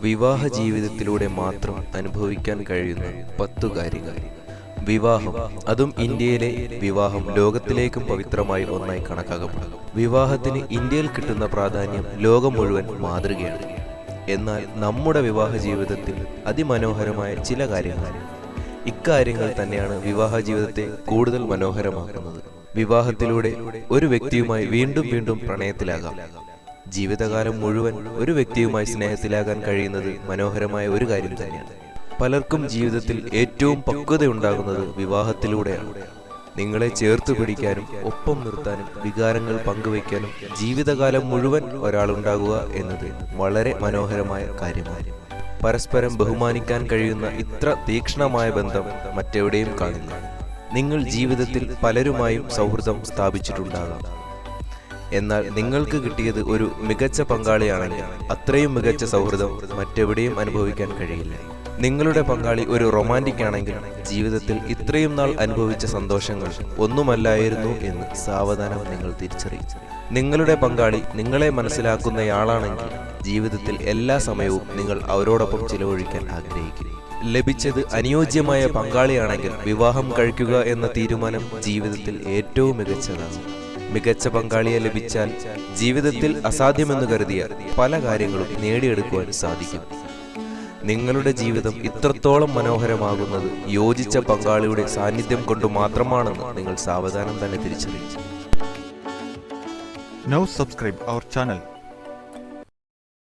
വിവാഹ ജീവിതത്തിലൂടെ മാത്രം അനുഭവിക്കാൻ കഴിയുന്ന പത്തു കാര്യങ്ങൾ. വിവാഹം അതും ഇന്ത്യയിലെ വിവാഹം ലോകത്തിലേക്കും പവിത്രമായി ഒന്നായി കണക്കാക്കപ്പെടുന്നു. വിവാഹത്തിന് ഇന്ത്യയിൽ കിട്ടുന്ന പ്രാധാന്യം ലോകം മുഴുവൻ മാതൃകയാണ്. എന്നാൽ നമ്മുടെ വിവാഹ ജീവിതത്തിൽ അതിമനോഹരമായ ചില കാര്യങ്ങൾ. ഇക്കാര്യങ്ങൾ തന്നെയാണ് വിവാഹ ജീവിതത്തെ കൂടുതൽ മനോഹരമാക്കുന്നത്. വിവാഹത്തിലൂടെ ഒരു വ്യക്തിയുമായി വീണ്ടും വീണ്ടും പ്രണയത്തിലാകാം. ജീവിതകാലം മുഴുവൻ ഒരു വ്യക്തിയുമായി സ്നേഹത്തിലാകാൻ കഴിയുന്നത് മനോഹരമായ ഒരു കാര്യം തന്നെയാണ്. പലർക്കും ജീവിതത്തിൽ ഏറ്റവും പക്വതയുണ്ടാകുന്നത് വിവാഹത്തിലൂടെയാണ്. നിങ്ങളെ ചേർത്ത് പിടിക്കാനും ഒപ്പം നിർത്താനും വികാരങ്ങൾ പങ്കുവയ്ക്കാനും ജീവിതകാലം മുഴുവൻ ഒരാളുണ്ടാകുക എന്നത് വളരെ മനോഹരമായ കാര്യമാണ്. പരസ്പരം ബഹുമാനിക്കാൻ കഴിയുന്ന ഇത്ര തീക്ഷ്ണമായ ബന്ധം മറ്റെവിടെയും കാണില്ല നിങ്ങൾ ജീവിതത്തിൽ പലരുമായും സൗഹൃദം സ്ഥാപിച്ചിട്ടുണ്ടാകാം. എന്നാൽ നിങ്ങൾക്ക് കിട്ടിയത് ഒരു മികച്ച പങ്കാളിയാണെങ്കിൽ അത്രയും മികച്ച സൗഹൃദം മറ്റെവിടെയും അനുഭവിക്കാൻ കഴിയില്ല. നിങ്ങളുടെ പങ്കാളി ഒരു റൊമാന്റിക് ആണെങ്കിൽ ജീവിതത്തിൽ ഇത്രയും നാൾ അനുഭവിച്ച സന്തോഷങ്ങൾ ഒന്നുമല്ലായിരുന്നു എന്ന് സാവധാനം നിങ്ങൾ തിരിച്ചറിയും നിങ്ങളുടെ പങ്കാളി നിങ്ങളെ മനസ്സിലാക്കുന്നയാളാണെങ്കിൽ ജീവിതത്തിൽ എല്ലാ സമയവും നിങ്ങൾ അവരോടൊപ്പം ചിലവഴിക്കാൻ ആഗ്രഹിക്കും ലഭിച്ചത് അനുയോജ്യമായ പങ്കാളിയാണെങ്കിൽ വിവാഹം കഴിക്കുക എന്ന തീരുമാനം ജീവിതത്തിൽ ഏറ്റവും മികച്ചതാകും മികച്ച പങ്കാളിയെ ലഭിച്ചാൽ ജീവിതത്തിൽ അസാധ്യമെന്ന് കരുതിയ പല കാര്യങ്ങളും നേടിയെടുക്കുവാൻ സാധിക്കും. നിങ്ങളുടെ ജീവിതം ഇത്രത്തോളം മനോഹരമാകുന്നത് യോജിച്ച പങ്കാളിയുടെ സാന്നിധ്യം കൊണ്ട് മാത്രമാണെന്ന് നിങ്ങൾ സാവധാനം തന്നെ തിരിച്ചറിയിച്ചു നൗ സബ്സ്ക്രൈബ് our channel.